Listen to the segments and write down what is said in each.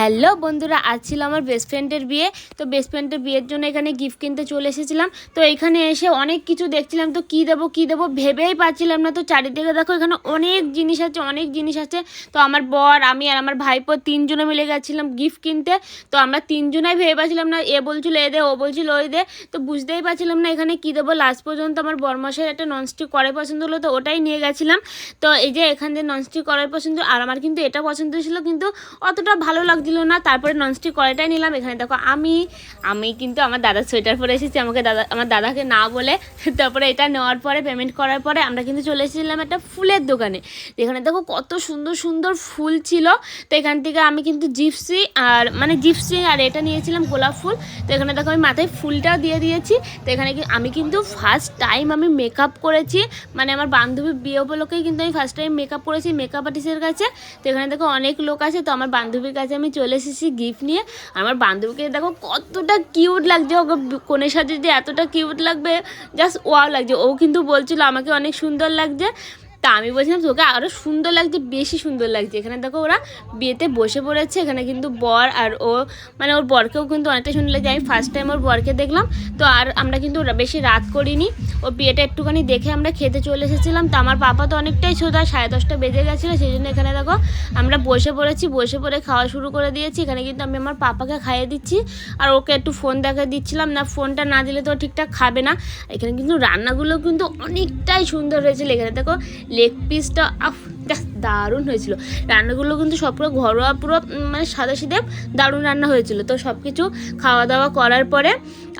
Hello বন্ধুরা, আজ ছিল আমার বেস্ট ফ্রেন্ডের বিয়ে। তো বেস্ট ফ্রেন্ডের বিয়ের জন্য এখানে গিফট কিনতে চলে এসেছিলাম। তো এখানে এসে অনেক কিছু দেখছিলাম। তো কী দেবো কী দেবো ভেবেই পাচ্ছিলাম না। তো চারিদিকে দেখো এখানে অনেক জিনিস আছে, অনেক জিনিস আছে। তো আমার বর, আমি আর আমার ভাইপো তিনজনে মিলে গেছিলাম গিফট কিনতে। তো আমরা তিনজনাই ভেবে পাচ্ছিলাম না, এ বলছিল, এ দে, ও বলছিল, ওই দে। তো বুঝতেই পারছিলাম না এখানে কী দেবো। লাস্ট পর্যন্ত আমার বরমাসের একটা ননস্টিক কড়াই পছন্দ হলো, তো ওটাই নিয়ে গেছিলাম। তো এই যে এখান থেকে ননস্টিক কড়াই পছন্দ, আর আমার কিন্তু এটা পছন্দ ছিল, কিন্তু অতটা ভালো লাগছিল না, তারপরে ননস্টিক কড়াইটাই নিলাম। এখানে দেখো আমি আমি কিন্তু আমার দাদার সোয়েটার পরে এসেছি, আমাকে দাদা, আমার দাদাকে না বলে তারপরে এটা নেওয়ার পরে পেমেন্ট করার পরে আমরা কিন্তু চলে এসেছিলাম একটা ফুলের দোকানে। এখানে দেখো কত সুন্দর সুন্দর ফুল ছিল। তো এখান থেকে আমি কিন্তু জিপসি আর মানে জিপসি আর এটা নিয়েছিলাম গোলাপ ফুল। তো এখানে দেখো আমি মাথায় ফুলটাও দিয়ে দিয়েছি। তো এখানে আমি কিন্তু ফার্স্ট টাইম আমি মেকআপ করেছি। মানে আমার বান্ধবীর বিয়ে উপলক্ষেই কিন্তু আমি ফার্স্ট টাইম মেকআপ করেছি মেকআপ আর্টিস্টের কাছে। তো এখানে দেখো অনেক লোক আছে। তো আমার বান্ধবীর কাছে আমি চলে এসেছি গিফট নিয়ে। আমার বান্ধবীকে দেখো কতটা কিউট লাগছে, ওকে কনের সাথে যে এতটা কিউট লাগবে জাস্ট ওয়াও লাগছে। ও কিন্তু বলছিল আমাকে অনেক সুন্দর লাগছে। তা আমি বলছিলাম তোকে আরও সুন্দর লাগছে, বেশি সুন্দর লাগছে। এখানে দেখো ওরা বিয়েতে বসে পড়েছে, এখানে কিন্তু বর আর ও মানে ওর বরকেও কিন্তু অনেকটা সুন্দর লাগছে। আমি ফার্স্ট টাইম ওর বরকে দেখলাম, তো আর আমরা কিন্তু বেশি রাত করিনি। ও বিয়েটা একটুখানি দেখে আমরা খেতে চলে এসেছিলাম। তো আমার পাপা তো অনেকটাই সোজা, সাড়ে দশটা বেজে গেছিল, সেই জন্য এখানে দেখো আমরা বসে পড়েছি, বসে পড়ে খাওয়া শুরু করে দিয়েছি। এখানে কিন্তু আমি আমার পাপাকে খাইয়ে দিচ্ছি, আর ওকে একটু ফোন দেখা দিচ্ছিলাম। না ফোনটা না দিলে তো ঠিকঠাক খাবে না। এখানে কিন্তু রান্নাগুলো কিন্তু অনেকটাই সুন্দর হয়েছিল। এখানে দেখো লেগ পিসটা আফ দারুণ হয়েছিল। রান্নাগুলো কিন্তু সব পুরো ঘরোয়া, পুরো মানে সাদা সিধে দারুণ রান্না হয়েছিল। তো সব কিছু খাওয়া দাওয়া করার পরে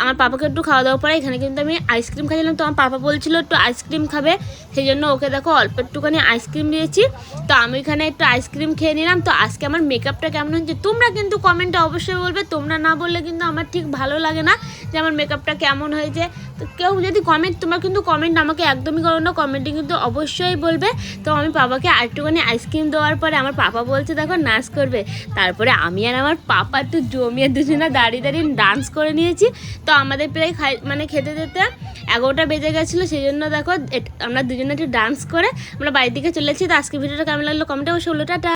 আমার পাপাকে একটু খাওয়া দাওয়া পরে এখানে কিন্তু আমি আইসক্রিম খাইছিলাম। তো আমার পাপা বলছিল, একটু আইসক্রিম খাবে। সেই জন্য ওকে দেখো, অল্প একটুখানি আইসক্রিম দিয়েছি। তো আমি এখানে একটু আইসক্রিম খেয়ে নিলাম। তো আজকে আমার মেকআপটা কেমন হচ্ছে তোমরা কিন্তু কমেন্টে অবশ্যই বলবে। তোমরা না বললে কিন্তু আমার ঠিক ভালো লাগে না যে আমার মেকআপটা কেমন হয়েছে। কেউ যদি কমেন্ট তোমরা কিন্তু কমেন্ট আমাকে একদমই করো না। কমেন্টে কিন্তু অবশ্যই বলবে। তো আমি পাপাকে আরেকটুখানি আইসক্রিম দেওয়ার পরে আমার পাপা বলছে, দেখো, নাচ করবে। তারপরে আমি আর আমার পাপা একটু জমিয়ে দুজনে দাঁড়িয়ে দাঁড়িয়ে ডান্স করে নিয়েছি। তো আমাদের প্রায় খাই মানে খেতে যেতে এগারোটা বেজে গেছিল সেই জন্য দেখো আমরা দুজনে একটু ডান্স করে আমরা বাড়ির দিকে চলেছি তো আজকে ভিডিওটা কেমন লাগল? কমেন্টে অবশ্যই হলো টাটা।